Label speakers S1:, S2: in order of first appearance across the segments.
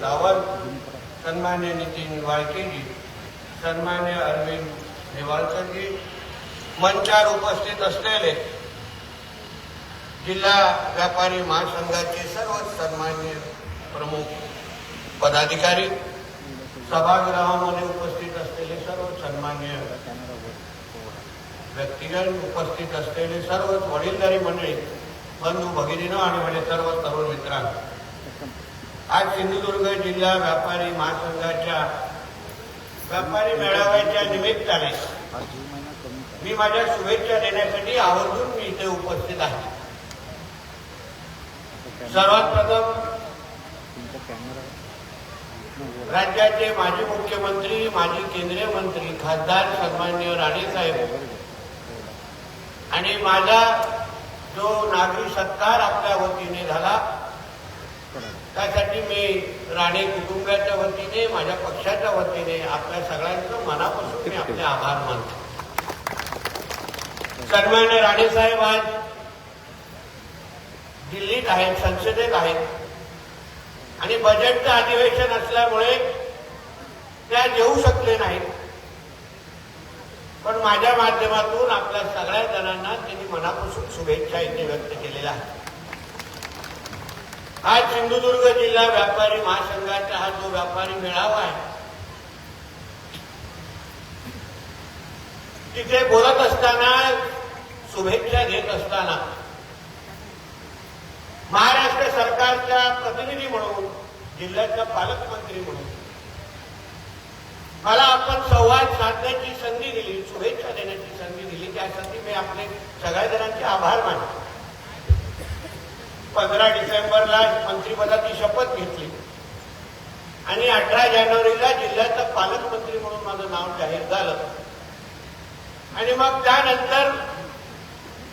S1: रावत सन्मान्य नितीन वाळकेजी सन्मान्य अरविंद नेवाळकरजी मंचार उपस्थित असलेले जिल्हा व्यापारी महासंघाचे सर्व सन्मान्य प्रमुख पदाधिकारी सभागृहामध्ये उपस्थित असलेले सर्व सन्मान्य व्यक्तिगत उपस्थित असलेले सर्व वडीलधारी मंडळी बंधू भगिनीनं आणि माझे सर्व तरुण मित्रांनो आज सिंधुदुर्ग जिल्हा व्यापारी महासंघाच्या व्यापारी मेळाव्याच्या निमित्ताने मी माझ्या शुभेच्छा देण्यासाठी आवर्जून मी इथे उपस्थित आहे. सर्वात प्रथम राज्याचे माजी मुख्यमंत्री माजी केंद्रीय मंत्री खासदार सन्मान्य राणेसाहेब आणि माझा जो नागरी सत्कार आपल्या वतीने झाला त्यासाठी मी राणे कुटुंबाच्या वतीने माझ्या पक्षाच्या वतीने आपल्या सगळ्यांचं मनापासून मी आपले आभार मानतो. सन्मान्य राणेसाहेब आज दिल्लीत आहेत संसदेत आहेत. आणि बजेटचं अधिवेशन असल्यामुळे त्या येऊ शकले नाहीत. पण माझ्या माध्यमातून आपल्या सगळ्या जणांना त्यांनी मनापासून शुभेच्छा इथे व्यक्त केलेल्या आहेत. आज सिंधुदुर्ग जिल्हा व्यापारी महासंघाचा हा जो व्यापारी मेळावा आहे तिथे बोलत असताना शुभेच्छा घेत असताना महाराष्ट्र सरकारच्या प्रतिनिधी म्हणून जिल्ह्याचा पालकमंत्री म्हणून मला आपण संवाद साधण्याची संधी दिली शुभेच्छा देण्याची संधी दिली. त्यासाठी मी आपले सगळ्या जणांचे आभार मानतो. पंधरा डिसेंबरला मंत्रिपदाची शपथ घेतली. आणि अठरा जानेवारीला जिल्ह्याचा पालकमंत्री म्हणून माझं नाव जाहीर झालं. आणि मग त्यानंतर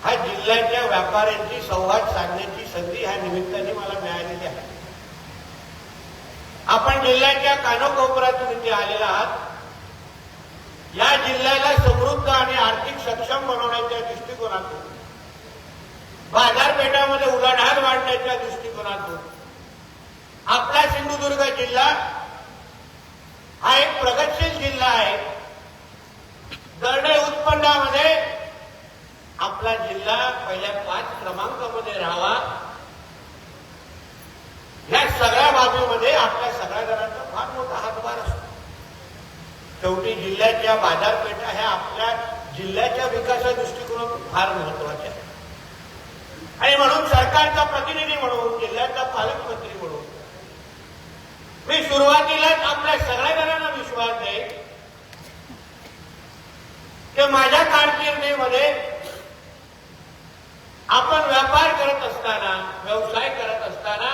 S1: हा जिल्ह्याच्या व्यापाऱ्यांची संवाद साधण्याची संधी ह्या निमित्ताने मला मिळालेली आहे. आपण जिल्ह्याच्या कानोकोपऱ्यातून इथे आलेला आहात. या जिल्ह्याला समृद्ध आणि आर्थिक सक्षम बनवण्याच्या दृष्टिकोनातून बाजारपेठामध्ये उलाढाल वाढण्याच्या दृष्टिकोनातून आपला सिंधुदुर्ग जिल्हा हा एक प्रगतशील जिल्हा आहे. दरडे उत्पन्नामध्ये आपला जिल्हा पहिल्या पाच क्रमांकामध्ये राहावा. या सगळ्या बाबीमध्ये आपल्या सगळ्या जणांचा फार मोठा हातभार असतो. शेवटी जिल्ह्याच्या बाजारपेठा ह्या आपल्या जिल्ह्याच्या विकासा दृष्टिकोनातून फार महत्त्वाच्या आहेत. आणि म्हणून सरकारचा प्रतिनिधी म्हणून जिल्ह्याचा पालकमंत्री म्हणून. मी सुरुवातीलाच आपल्या सगळ्या जणांना विश्वास देईन की माझ्या कारकिर्दीमध्ये आपण व्यापार करत असताना व्यवसाय करत असताना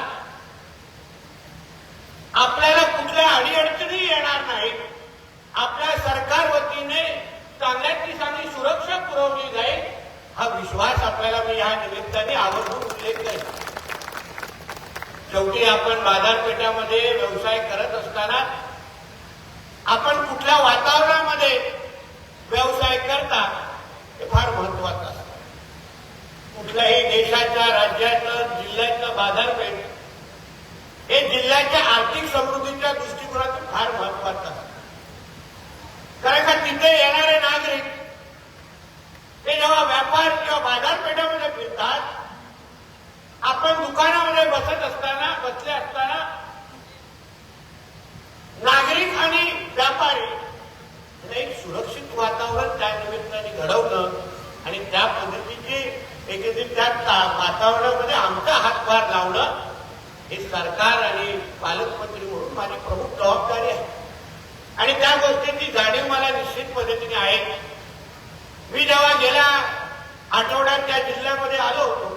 S1: आपल्याला कुठल्या अडीअडचणी येणार नाहीत. आपल्या सरकार वतीने चांगल्या दिवसांनी सुरक्षा पुरवली जाईल. हा विश्वास आपल्याला मी या निमित्ताने आवर्जून उल्लेख नाही शेवटी आपण बाजारपेठामध्ये व्यवसाय करत असताना आपण कुठल्या वातावरणामध्ये व्यवसाय करता हे फार महत्वाचं असतं. कुठल्याही देशाच्या राज्याचं जिल्ह्याचं बाजारपेठ हे जिल्ह्याच्या आर्थिक समृद्धीच्या दृष्टिकोनातून फार महत्वाचं असतं. कारण का तिथे येणारे नागरिक हे जेव्हा व्यापार किंवा बाजारपेठामध्ये फिरतात. आपण दुकानामध्ये बसत असताना बसले असताना नागरिक आणि व्यापारी एक सुरक्षित वातावरण त्या निमित्ताने घडवलं आणि त्या पद्धतीची एकत्रित त्या वातावरणामध्ये आमचा हातभार लावणं हे सरकार आणि पालकमंत्री म्हणून माझी प्रमुख जबाबदारी आहे. आणि त्या गोष्टीची जाणीव मला निश्चित पद्धतीने आहे. मी जेव्हा गेल्या आठवड्यात त्या जिल्ह्यामध्ये आलो होतो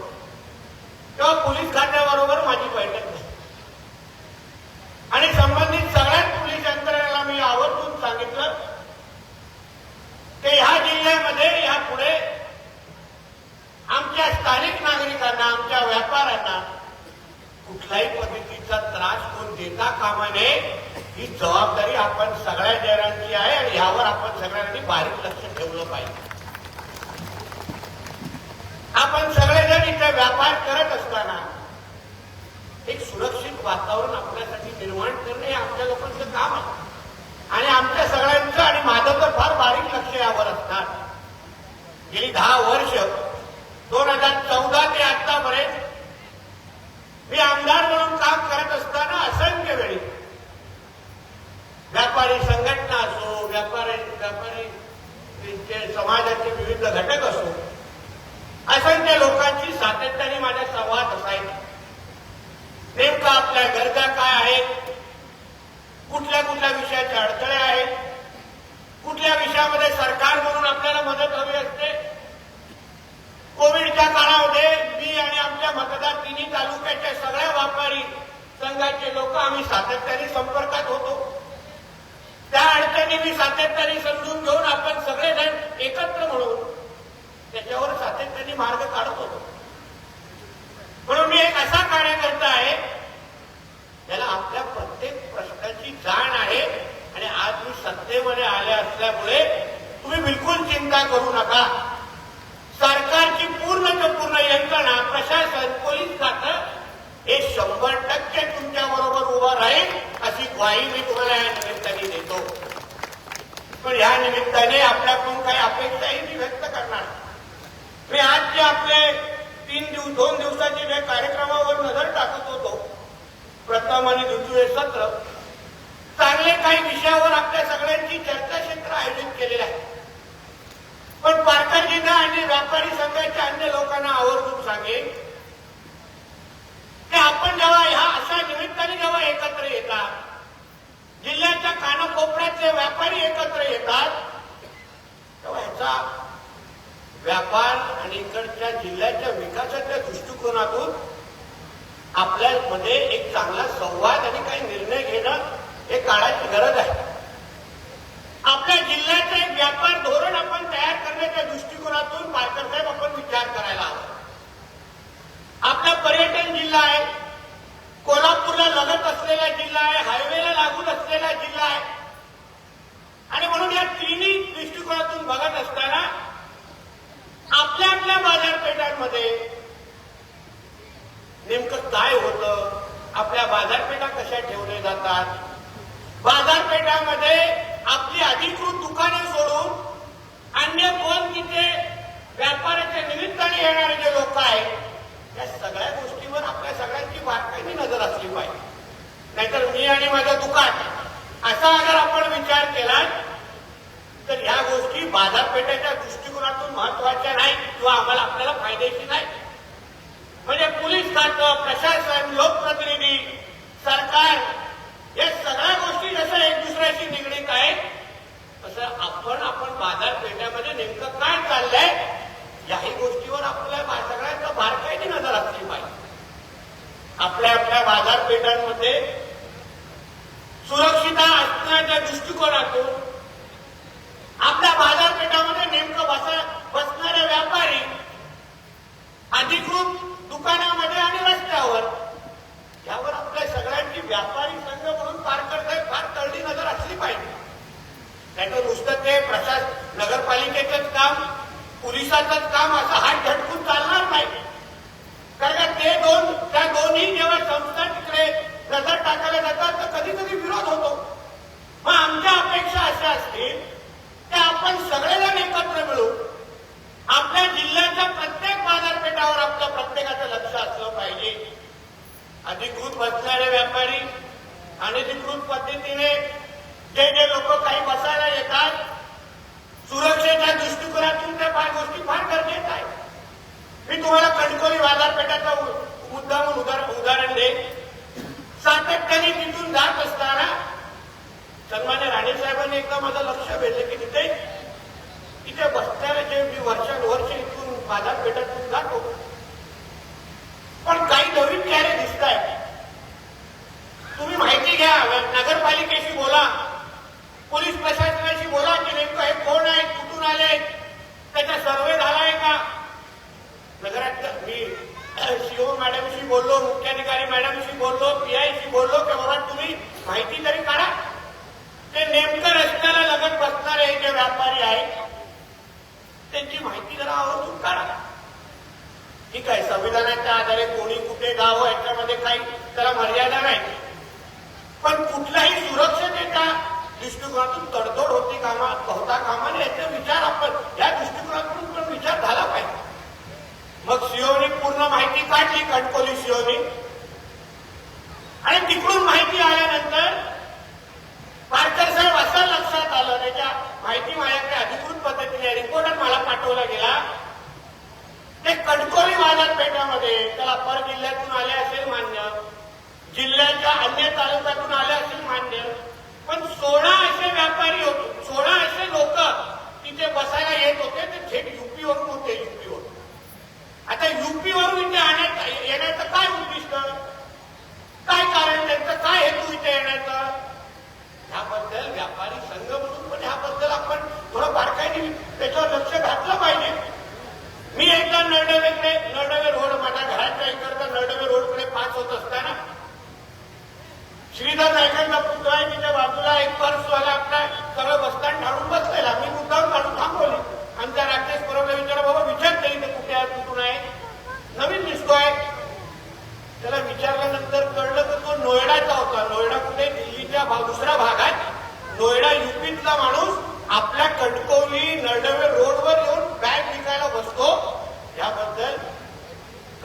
S1: तेव्हा पोलीस खात्याबरोबर माझी बैठक झाली आणि संबंधित सगळ्याच पोलीस यंत्रणेला मी आवर्जून सांगितलं की ह्या जिल्ह्यामध्ये यापुढे आमच्या स्थानिक नागरिकांना आमच्या व्यापाऱ्यांना कुठल्याही पद्धतीचा त्रास कोण देता कामा नये ही जबाबदारी आपण सगळ्या जणांची आहे आणि यावर आपण सगळ्यांनी बारीक लक्ष ठेवलं पाहिजे आपण सगळेजण इथे व्यापार करत असताना एक सुरक्षित वातावरण आपल्यासाठी निर्माण करणं काम आहे आणि आमच्या सगळ्यांचं आणि माझं तर फार विषयावर असतात गेली दहा वर्ष दोन हजार चौदा ते आतापर्यंत मी आमदार म्हणून काम करत असताना असंख्य वेळी व्यापारी संघटना असो व्यापारी व्यापारी त्यांचे समाजाचे विविध घटक असो असंख्य लोकांची सातत्याने माझा संवाद असायचा. नेमका आपल्या गरजा काय आहेत? कुठल्या कुठल्या विषयाच्या अडथळे आहेत? कुठल्या विषयामध्ये सरकार म्हणून आपल्याला मदत हवी असते? कोविडच्या काळामध्ये मी आणि आमच्या मतदार तिन्ही तालुक्याच्या सगळ्या व्यापारी संघाचे लोक आम्ही सातत्याने संपर्कात होतो. त्या अडचणी मी सातत्याने समजून घेऊन आपण सगळेजण एकत्र म्हणून त्याच्यावर सातत्याने मार्ग काढत होतो म्हणून मी एक असा कार्यकर्ता आहे त्याला आपल्या प्रत्येक प्रश्नाची जाण आहे आणि आज मी सत्तेमध्ये आले असल्यामुळे तुम्ही बिलकुल चिंता करू नका सरकारची पूर्ण ते पूर्ण यंत्रणा प्रशासन पोलीस खातं हे शंभर टक्के तुमच्या बरोबर उभं राहील अशी ग्वाही मी तुम्हाला या निमित्ताने देतो पण या निमित्ताने आपल्याकडून काही अपेक्षाही मी व्यक्त करणार मी आज जे आपले तीन दिवस दोन दिवसाचे जे कार्यक्रमावर नजर टाकत होतो प्रथम आणि द्वितीय सत्र चांगले काही विषयावर आपल्या सगळ्यांची चर्चाक्षेत्र आयोजित केलेलं आहे पण पालघर जिल्हा आणि व्यापारी संघाच्या अन्य लोकांना आवर्जून सांगेन की आपण जेव्हा ह्या अशा निमित्ताने जेव्हा एकत्र येतात जिल्ह्याच्या कानाकोपऱ्यातले व्यापारी एकत्र येतात तेव्हा ह्याचा व्यापार आणि इकडच्या जिल्ह्याच्या विकासाच्या दृष्टिकोनातून आपल्यामध्ये एक चांगला संवाद आणि काही निर्णय घेणं हे काळाची गरज आहे. आपल्या जिल्ह्याचं एक व्यापार धोरण आपण तयार करण्याच्या दृष्टिकोनातून पालकर साहेब आपण विचार करायला हवा. आपला पर्यटन जिल्हा आहे कोल्हापूरला लगत असलेला जिल्हा आहे हायवेला लागून असलेला जिल्हा आहे. आणि म्हणून या तिन्ही दृष्टिकोनातून बघत असताना आपल्या आपल्या बाजारपेठांमध्ये नेमकं काय होतं? आपल्या बाजारपेठा कशा ठेवल्या जातात? बाजारपेठामध्ये आपली अधिकृत दुकानं सोडून अन्य कोण तिथे व्यापाराच्या निमित्ताने येणारे जे लोक आहेत त्या सगळ्या गोष्टीवर आपल्या सगळ्यांची बारकाईने नजर असली पाहिजे. नाहीतर मी आणि माझं दुकान असा अगर आपण विचार केला तर ह्या गोष्टी बाजारपेठेच्या दृष्टिकोनातून महत्त्वाच्या नाही किंवा आम्हाला आपल्याला फायदेशीर नाही म्हणजे पोलीस खातं प्रशासन लोकप्रतिनिधी सरकार या सगळ्या गोष्टी जसं एक दुसऱ्याशी निगडीत आहेत तसं आपण आपण बाजारपेठेमध्ये नेमकं काय चाललंय याही गोष्टीवर आपल्या बा- सगळ्यांचं बारकाईने नजर असली पाहिजे आपल्या आपल्या बाजारपेठांमध्ये सुरक्षिता असण्याच्या दृष्टिकोनातून आपल्या बाजारपेठामध्ये नेमकं बसा बसणारे व्यापारी अधिकृत दुकानामध्ये आणि रस्त्यावर यावर आपल्या सगळ्यांची व्यापारी संघ म्हणून पार करतायत फार तळडी नजर असली पाहिजे नाहीतर नुसतं ते प्रशास नगरपालिकेचंच काम पोलिसाचंच काम असं हात झटकून चालणार नाही कारण का ते दोन त्या दोन्ही जेव्हा संस्था तिकडे नजर टाकायला जातात तर कधी कधी विरोध होतो मग आमच्या अपेक्षा अशा असतील की आपण सगळेजण एकत्र मिळू आपल्या जिल्ह्याच्या प्रत्येक बाजारपेठावर आपलं प्रत्येकाचं लक्ष असलं पाहिजे अधिकृत बसणारे व्यापारी अनधिकृत पद्धतीने जे जे लोक काही बसायला येतात सुरक्षेच्या दृष्टिकोनातून त्या फार गोष्टी फार गरजेच्या आहेत मी तुम्हाला कणकोली बाजारपेठाचा उ- मुद्दा म्हणून उदाहरण उदाहरण देईन सातत्याने तिथून जात असताना सन्मान्य राणे साहेबांनी एकदा माझं लक्ष वेधलं की तिथे तिथे बसणारे जे मी वर्षानुवर्ष इथून बाजारपेठातून जातो पण काही नवीन चेहरे दिसत आहेत तुम्ही माहिती घ्या नगरपालिकेशी बोला पोलीस प्रशासनाशी बोला की नेमकं हे कोण आहेत कुठून आले त्याचा सर्वे झाला आहे का? नगरात मी सीओ मॅडमशी बोललो मुख्याधिकारी मॅडमशी बोललो पीआयशी बोललो की बाबा तुम्ही माहिती तरी काढा. ते नेमकं रस्त्याला लगत बसणारे हे जे व्यापारी आहेत त्यांची माहिती जरा आवर्जून काढा. ठीक आहे संविधानाच्या आधारे कोणी कुठे गाव याच्यामध्ये काही त्याला मर्यादा नाही. पण कुठल्याही सुरक्षतेच्या दृष्टिकोनातून तडतोड होती कामा होता कामा नये याचा विचार आपण या दृष्टिकोनातून पण विचार झाला पाहिजे. मग सीओनी पूर्ण माहिती काढली कणकोली सीओनी. आणि तिकडून माहिती आल्यानंतर पारकर साहेब असं लक्षात आलं त्याच्या माहिती माझ्याकडे अधिकृत पद्धतीने रिपोर्टर मला पाठवला गेला ते कणकोली बाजारपेठामध्ये त्याला पर जिल्ह्यातून आले असेल मान्य जिल्ह्याच्या अन्य तालुक्यातून आले असेल मान्य पण सोळा असे व्यापारी होते सोळा असे लोक तिथे बसायला येत होते ते थेट युपीवरून होते युपीवर आता युपीवरून इथे आणण्यात येण्याचं काय उद्दिष्ट? काय कारण त्यांचं? काय हेतू इथे येण्याचं? ह्याबद्दल व्यापारी संघ म्हणून पण ह्याबद्दल आपण थोडं बारकाईने त्याच्यावर लक्ष घातलं पाहिजे. मी एकदा नरडवेकडे नरडवे रोड माझ्या घराच्या इकडचा नरडवे रोडकडे पास होत असताना श्रीधर नायकांचा पुतळा आहे तिच्या बाजूला एक पर्सवाला आपला सगळं बसताना ढाळून बसलेला. मी मुद्दाम काढून थांबवली. आमच्या राकेश परबला विचारा बाबा विचार तरी ते कुठे आहे कुठून आहे? नवीन दिसतोय त्याला विचारल्यानंतर कळलं तर तो नोएडाचा होता. नोएडा कुठे? दिल्लीच्या भाग दुसऱ्या भागात. नोएडा युपीतला माणूस आपल्या कणकवली नरडवे रोडवर येऊन बॅग विकायला बसतो. याबद्दल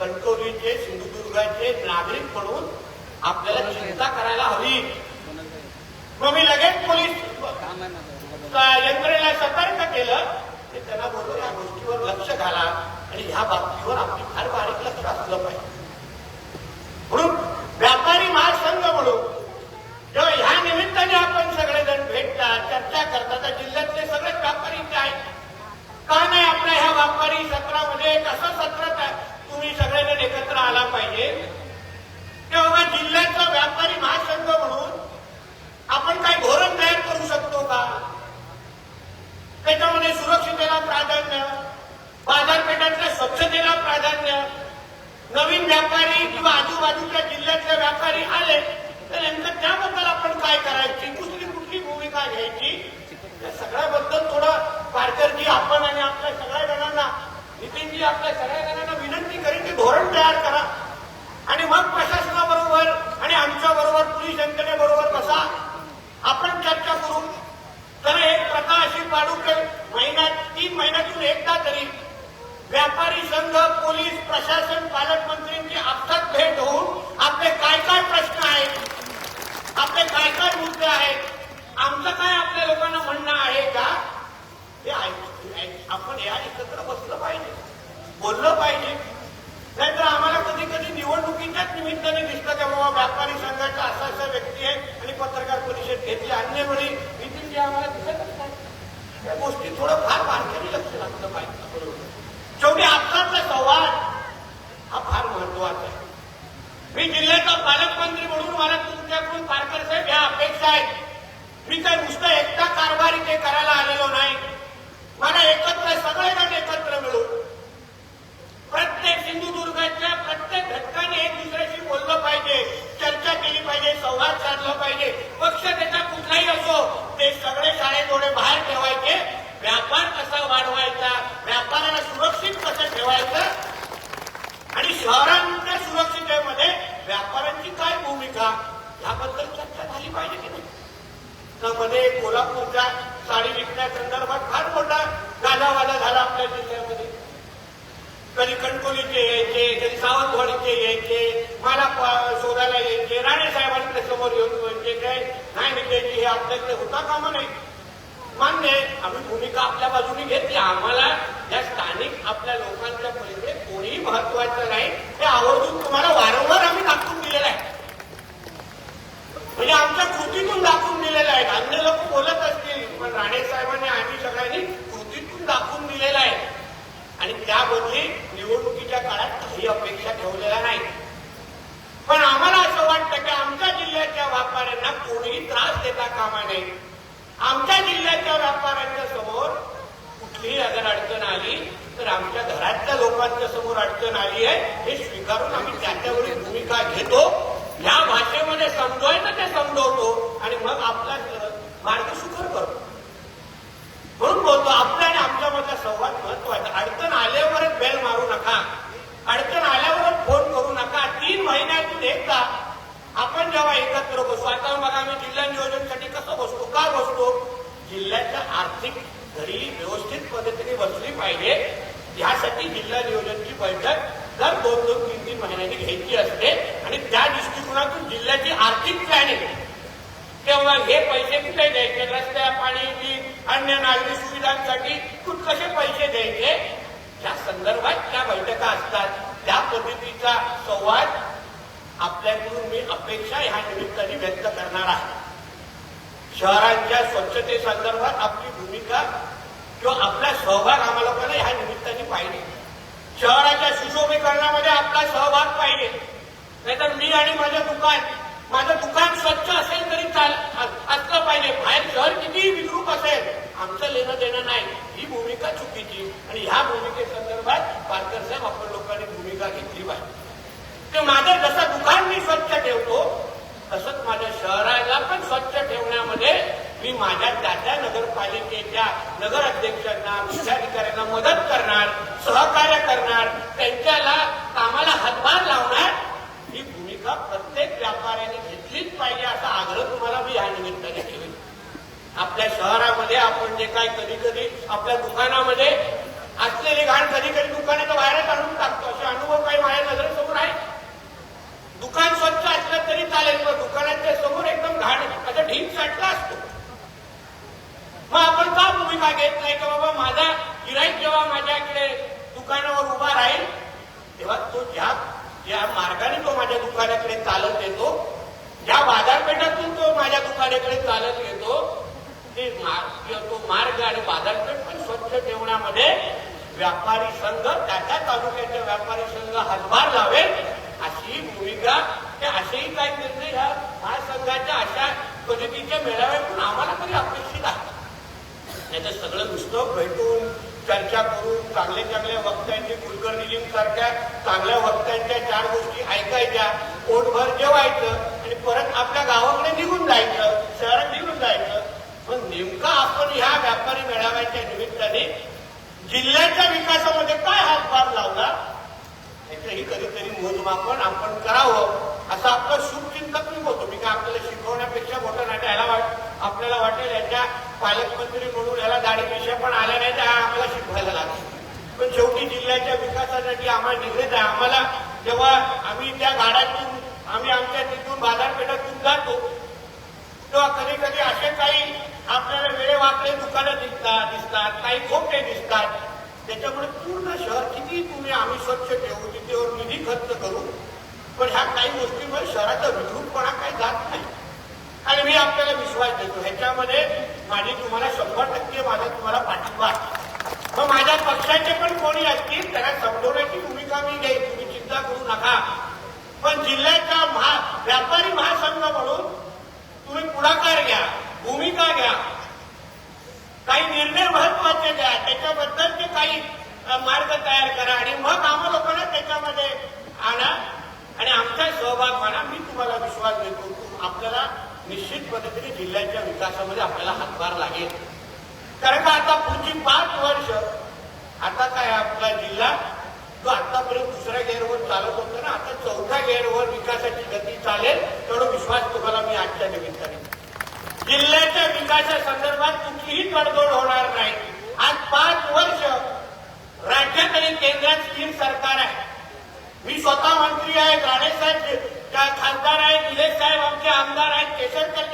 S1: कणकवलीचे सिंधुदुर्गाचे नागरिक म्हणून आपल्याला चिंता करायला हवी. मग मी लगेच पोलीस यंत्रणेला सतर्क केलं. ते त्यांना बरोबर या गोष्टीवर लक्ष घाला आणि ह्या बाबतीवर आपली फार बारीक लक्ष असलं पाहिजे म्हणून व्यापारी महासंघ म्हणून जेव्हा ह्या निमित्ताने आपण सगळेजण भेटतात चर्चा करतात त्या जिल्ह्यातले सगळेच व्यापारी इथे आहेत का नाही आपल्या ह्या व्यापारी सत्रामध्ये एक असं सत्र त्या- तुम्ही सगळेजण एकत्र आला पाहिजे तेव्हा जिल्ह्याचा व्यापारी महासंघ म्हणून आपण काही धोरण तयार करू शकतो का त्याच्यामध्ये सुरक्षितेला प्राधान्य बाजारपेठांच्या स्वच्छतेला प्राधान्य नवीन व्यापारी किंवा आजूबाजूच्या जिल्ह्यातले व्यापारी आले तर नेमकं त्याबद्दल आपण काय करायची दुसरी कुठली भूमिका घ्यायची या सगळ्याबद्दल थोडं पारकरजी आपण आणि आपल्या सगळ्या जणांना नितीनजी आपल्या सगळ्या जणांना विनंती करेन की धोरण तयार करा आणि मग प्रशासनाबरोबर आणि आमच्या बरोबर पोलीस यंत्रणेबरोबर बसा आपण चर्चा करू तर एक प्रथा अशी पाडू की महिन्यात तीन महिन्यातून एकदा तरी व्यापारी संघ पोलीस प्रशासन पालकमंत्र्यांची आपसात भेट होऊन आपले काय काय प्रश्न आहेत आपले काय काय मुद्दे आहेत आमचं काय आपल्या लोकांना म्हणणं आहे का हे आपण या एकत्र बसलं पाहिजे बोललं पाहिजे. नाहीतर आम्हाला कधी कधी निवडणुकीच्याच निमित्ताने दिसतं की बाबा व्यापारी संघाचा असा असा व्यक्ती आहे आणि पत्रकार परिषद घेतली अन्य वेळी जे आम्हाला दिसतच नाही. त्या गोष्टी थोडं फार बारकाईने लक्ष लागलं पाहिजे. बरोबर शेवटी आत्ताचा संवाद हा फार महत्त्वाचा आहे मी जिल्ह्याचा पालकमंत्री म्हणून मला तुमच्याकडून पारकर साहेब या अपेक्षा आहेत मी काय नुसतं एकटा कारभार इथे करायला आलेलो नाही मला एकत्र सगळेजण एकत्र मिळून प्रत्येक सिंधुदुर्गाच्या प्रत्येक घटकाने एक दुसऱ्याशी बोललं पाहिजे चर्चा केली पाहिजे संवाद साधला पाहिजे पक्ष त्याचा कुठलाही असो ते सगळे शाळेजोडे बाहेर ठेवायचे व्यापार कसा वाढवायचा व्यापाराला सुरक्षित कसं ठेवायचं आणि शहरांच्या सुरक्षितेमध्ये व्यापाऱ्यांची काय भूमिका याबद्दल चर्चा झाली पाहिजे की नाही तर मध्ये कोल्हापूरच्या साडी विकण्यासंदर्भात फार मोठा गाजावाजा झाला आपल्या जिल्ह्यामध्ये कधी कणकोलीचे यायचे कधी सावंतवाडीचे यायचे मला शोधायला यायचे. राणे साहेबांकडे समोर येऊन म्हणजे काय? नाही म्हणजे विकायची हे आपल्याकडे होता कामा नाही. मान्य आहे आम्ही भूमिका आपल्या बाजूने घेतली. आम्हाला या स्थानिक आपल्या लोकांच्या पलीकडे कोणीही महत्वाचं नाही हे आवर्जून तुम्हाला वारंवार आम्ही दाखवून दिलेलं आहे. म्हणजे आमच्या कृतीतून दाखवून दिलेलं आहे. अन्य लोक बोलत असतील पण राणे साहेबांनी आम्ही सगळ्यांनी कृतीतून दाखवून दिलेलं आहे. आणि त्याबद्दली निवडणुकीच्या काळात काही अपेक्षा ठेवलेल्या नाही पण आम्हाला असं वाटतं की आमच्या जिल्ह्याच्या व्यापाऱ्यांना कोणीही त्रास देता कामा नये. आमच्या जिल्ह्याच्या व्यापाऱ्यांच्या समोर कुठलीही अगर अडचण आली तर आमच्या घरातल्या लोकांच्या समोर अडचण आली आहे हे स्वीकारून आम्ही त्याच्यावरील भूमिका घेतो. या भाषेमध्ये समजवायचं ते समजवतो आणि मग आपला मार्ग सुकर करतो. म्हणून बोलतो आपल्या संवाद महत्त्वाचा. अडचण आल्यावरच बेल मारू नका. अडचण आल्यावरच फोन करू नका. तीन महिन्यातून एकदा आपण जेव्हा एकत्र बसू आता मग आम्ही जिल्हा नियोजनसाठी कसं बसतो का बसतो? जिल्ह्याच्या आर्थिक घरी व्यवस्थित पद्धतीने बसली पाहिजे. यासाठी जिल्हा नियोजनची बैठक दर दोन दोन तीन तीन महिन्यांनी घ्यायची असते. आणि त्या दृष्टिकोनातून जिल्ह्याची आर्थिक प्लॅनिंग तेव्हा हे पैसे कुठे द्यायचे? रस्त्या पाणी वीज अन्य नागरी सुविधांसाठी कसे पैसे द्यायचे? त्या संदर्भात त्या बैठका असतात. त्या पद्धतीचा संवाद आपल्याकडून मी अपेक्षा ह्या निमित्ताने व्यक्त करणार आहे. शहरांच्या स्वच्छते संदर्भात आपली भूमिका किंवा आपला सहभाग आम्हाला पण ह्या निमित्ताने पाहिजे. शहराच्या सुशोभीकरणामध्ये आपला सहभाग पाहिजे. नाहीतर मी आणि माझं दुकान माझं दुकान स्वच्छ असेल तरी चाल असलं पाहिजे. बाहेर शहर कितीही विद्रूप असेल आमचं लेणं देणं नाही. ही भूमिका चुकीची. आणि ह्या भूमिकेसंदर्भात पारकर साहेब आपण लोकांनी भूमिका घेतली पाहिजे. माझं जसं दुकान मी स्वच्छ ठेवतो तसंच माझ्या शहराला पण स्वच्छ ठेवण्यामध्ये मी माझ्या त्या त्या नगरपालिकेच्या नगर अध्यक्षांना मुख्याधिकाऱ्यांना मदत करणार सहकार्य करणार त्यांच्याला कामाला हातभार लावणार ही भूमिका प्रत्येक व्यापाऱ्याने घेतलीच पाहिजे असा आग्रह तुम्हाला मी या निमित्ताने ठेवेन आपल्या शहरामध्ये आपण जे काय कधी कधी आपल्या दुकानामध्ये असलेली घाण कधी कधी दुकानाच्या बाहेरच आणून टाकतो. असे अनुभव काही माझ्या नजरेसमोर आहे दुकान स्वच्छ असलं तरी चालेल पण दुकानाच्या समोर एकदम घाण आता ढीक साठला असतो. मग आपण का भूमिका घेत नाही का बाबा? माझा गिराईक जेव्हा माझ्याकडे दुकानावर उभा राहील तेव्हा तो ज्या ज्या मार्गाने तो माझ्या दुकानाकडे चालत येतो ज्या बाजारपेठातून तो माझ्या दुकानाकडे चालत येतो ते मार्ग किंवा तो मार्ग आणि बाजारपेठ पण स्वच्छ ठेवण्यामध्ये व्यापारी संघ त्या त्या तालुक्याच्या व्यापारी संघ हातभार लावेल अशी भूमिका ते असेही काही निर्णय ह्या महासंघाच्या अशा पद्धतीच्या मेळाव्यातून आम्हाला तरी अपेक्षित आहे. त्याचं सगळं नुसतं भेटून चर्चा करून चांगले चांगल्या वक्त्यांची कुलकर्णीजींसारख्या चांगल्या वक्त्यांच्या चार गोष्टी ऐकायच्या पोटभर जेवायचं आणि परत आपल्या गावाकडे निघून जायचं शहरात निघून जायचं. नेमका आपण ह्या व्यापारी मेळाव्याच्या निमित्ताने जिल्ह्याच्या विकासामध्ये काय हातभार लावला याचंही कधीतरी मोजमापन आपण करावं असं आपलं शुभचिंतक मी होतो. मी काय आपल्याला शिकवण्यापेक्षा मोठं नाही त्याला वाट आपल्याला वाटेल याच्या पालकमंत्री म्हणून याला दाढीपेक्षा पण आल्या नाही त्या आम्हाला शिकवायला लागेल. पण शेवटी जिल्ह्याच्या विकासासाठी आम्हाला निघत आहे. आम्हाला जेव्हा आम्ही त्या गाड्यातून आम्ही आमच्या तिथून बाजारपेठातून जातो तेव्हा कधी कधी असे काही आपल्याला वेळेवाकडे दुकानं दिसतात दिसतात काही खोटे दिसतात. त्याच्यामुळे पूर्ण शहर किती तुम्ही आम्ही स्वच्छ ठेवू तिथेवर निधी खर्च करू? पण ह्या काही गोष्टीमुळे शहराचा विद्रूपपणा काही जात नाही. आणि मी आपल्याला विश्वास देतो ह्याच्यामध्ये माझी तुम्हाला शंभर टक्के माझा तुम्हाला पाठिंबा आहे. मग माझ्या पक्षाचे पण कोणी असतील त्यांना समजवण्याची भूमिका मी घेईन तुम्ही चिंता करू नका. पण जिल्ह्याचा महा व्यापारी महासंघ म्हणून तुम्ही पुढाकार घ्या भूमिका घ्या. काही निर्णय महत्त्वाचे द्या त्याच्याबद्दलचे काही मार्ग तयार करा आणि मग आम्हा लोकांना त्याच्यामध्ये आणा आणि आमचा सहभाग म्हणा मी तुम्हाला विश्वास देतो आपल्याला निश्चित पद्धतीने जिल्ह्याच्या विकासामध्ये आपल्याला हातभार लागेल. कारण का आता पुढची पाच वर्ष आता काय आपला जिल्हा जो आतापर्यंत दुसऱ्या गेअरवर चालत होता ना आता चौथ्या गेअरवर विकासाची गती चालेल तेवढा विश्वास तुम्हाला मी आजच्या निमित्ताने जिल्ह्याच्या विकासासंदर्भात कुठलीही तडजोड होणार नाही. आज पाच वर्ष राज्यात आणि केंद्रात स्थिर सरकार आहे. मी स्वतः मंत्री आहे राणेसाहेब त्या खासदार आहेत निलेश साहेब आमचे आमदार आहेत केशरकर्जी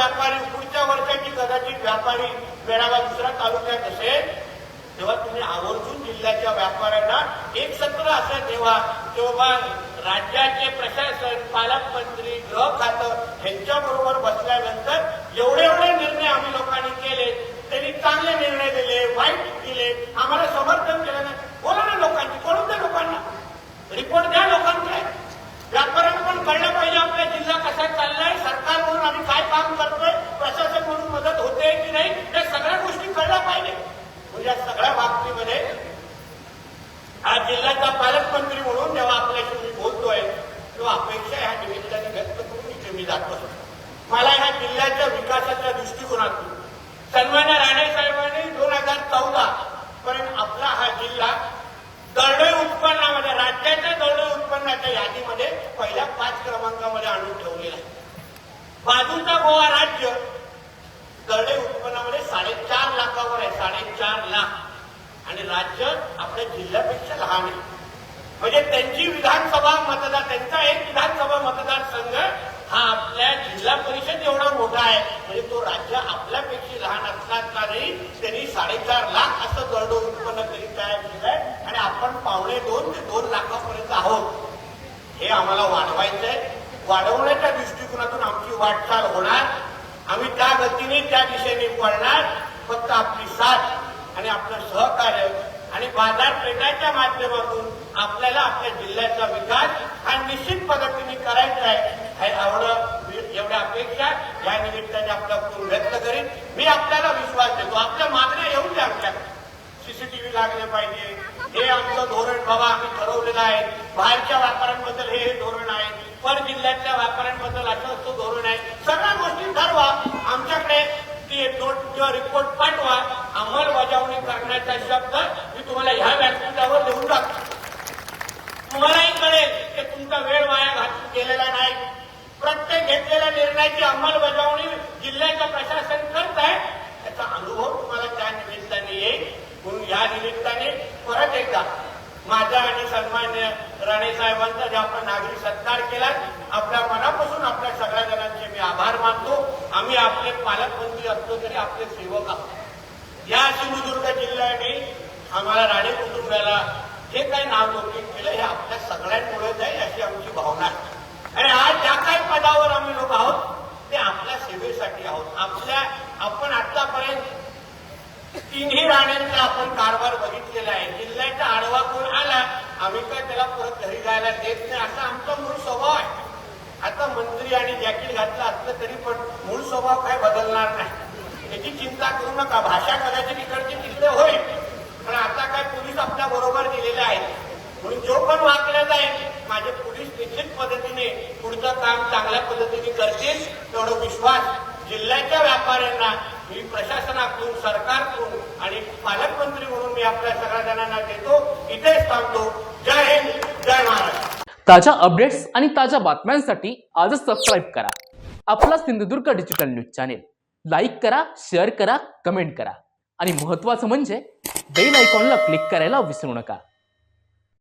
S1: व्यापारी पुढच्या वर्षाची कदाचित व्यापारी मेळावा दुसरा तालुक्यात असेल तेव्हा तुम्ही आवर्जून जिल्ह्याच्या व्यापाऱ्यांना एक सत्र असं ठेवा तेव्हा राज्याचे प्रशासन पालकमंत्री गृह खातं ह्यांच्याबरोबर बसल्यानंतर एवढे एवढे निर्णय आम्ही लोकांनी केले त्यांनी चांगले निर्णय दिले वाईट दिले आम्हाला समर्थन केलं नाही बोला ना लोकांची द्या लोकांना? रिपोर्ट द्या लोकांना कळलं पाहिजे म्हणजे आपल्या जिल्हा कसा चाललाय सरकार म्हणून आम्ही काय काम करतोय प्रशासन म्हणून मदत होते की नाही या सगळ्या गोष्टी कळल्या पाहिजे. म्हणजे या सगळ्या बाबतीमध्ये आज जिल्ह्याचा पालकमंत्री म्हणून जेव्हा आपल्याशी मी बोलतोय तेव्हा अपेक्षा ह्या निमित्ताने व्यक्त करून इथे मी जातो मला ह्या जिल्ह्याच्या विकासाच्या दृष्टिकोनातून सन्मान्य राणे साहेबांनी दोन हजार चौदा पर्यंत आपला हा जिल्हा त्या यादीमध्ये पहिल्या पाच क्रमांकामध्ये आणून ठेवलेला आहे. बाजूचा गोवा राज्य दरडे उत्पन्नामध्ये साडेचार लाखावर आहे साडेचार लाख. आणि राज्य आपल्या जिल्ह्यापेक्षा लहान आहे. म्हणजे त्यांची विधानसभा मतदार त्यांचा एक विधानसभा मतदारसंघ हा आपल्या जिल्हा परिषद एवढा मोठा आहे. म्हणजे तो राज्य आपल्यापेक्षा लहान असला तरी त्यांनी साडेचार लाख असं दरडो उत्पन्न तरी तयार केलंय आणि आपण पावणे दोन ते दोन लाखापर्यंत आहोत. हे आम्हाला वाढवायचंय. वाढवण्याच्या दृष्टिकोनातून आमची वाटचाल होणार. आम्ही त्या गतीने त्या दिशेने पळणार. फक्त आपली साथ आणि आपलं सहकार्य आणि बाजारपेठाच्या माध्यमातून आपल्याला आपल्या जिल्ह्याचा विकास हा निश्चित पद्धतीने करायचा आहे हे एवढं एवढ्या अपेक्षा या निमित्ताने आपल्याकडून व्यक्त करीन. मी आपल्याला विश्वास देतो. आपल्या मागण्या येऊन द्या आमच्याकडे सीसीटीव्ही लागले पाहिजे. हे आमचं धोरण बाबा आम्ही ठरवलेलं आहे. बाहेरच्या व्यापाऱ्यांबद्दल हे हे धोरण आहे. पर जिल्ह्यातल्या व्यापाऱ्यांबद्दल असं असं धोरण आहे. सगळ्या गोष्टी ठरवा. आमच्याकडे ती नोट किंवा रिपोर्ट पाठवा. अंमलबजावणी करण्याचा शब्द मी तुम्हाला ह्या व्यासपीठावर लिहून टाकतो. तुम्हालाही कळेल की तुमचा वेळ वाया घातून गेलेला नाही. प्रत्येक घेतलेल्या निर्णयाची अंमल जिल्ह्याचं प्रशासन करत आहे याचा अनुभव तुम्हाला त्या निमित्ताने येईल म्हणून या निमित्ताने परत एकदा माझा आणि सन्मान्य राणे साहेबांचा जे आपण नागरिक सत्कार केला आपल्या मनापासून आपल्या सगळ्या जणांचे मी आभार मानतो. आम्ही आपले पालकमंत्री असलो तरी आपले सेवक आहोत. या सिंधुदुर्ग जिल्ह्याने आम्हाला राणे कुटुंबाला जे काही नाव नोंदणी केलं हे आपल्या सगळ्यांमुळे जाईल अशी आमची भावना आहे. आणि आज ज्या काही पदावर आम्ही लोक आहोत ते आपल्या सेवेसाठी आहोत आपल्या आपण आतापर्यंत तिन्ही राण्यांचा आपण कारभार बघितलेला आहे. जिल्ह्याचा आडवा कोण आला आम्ही काय त्याला परत घरी जायला देत नाही असा आमचा मूळ स्वभाव आहे. आता मंत्री आणि जॅकेट घातलं असलं तरी पण मूळ स्वभाव काय बदलणार नाही. याची चिंता करू नका. भाषा कदाचित इकडची तिकडे होईल पण आता काय पोलीस आपल्या बरोबर दिलेले आहेत. म्हणून जो पण वाकला जाईल माझे पोलीस निश्चित पद्धतीने पुढचं काम चांगल्या पद्धतीने करतील तेवढा विश्वास जिल्ह्याच्या व्यापाऱ्यांना मी प्रशासनाकडून सरकारकडून आणि पालकमंत्री म्हणून मी आपल्या सगळ्या जणांना देतो इथेच थांबतो. जय हिंद जय महाराष्ट्र.
S2: ताज्या अपडेट्स आणि ताज्या बातम्यांसाठी आजच सबस्क्राईब करा. आपला Sindhudurg digital news channel like करा शेअर करा कमेंट करा. आणि महत्त्वाचं म्हणजे बेल आयकॉनला क्लिक करायला विसरू नका.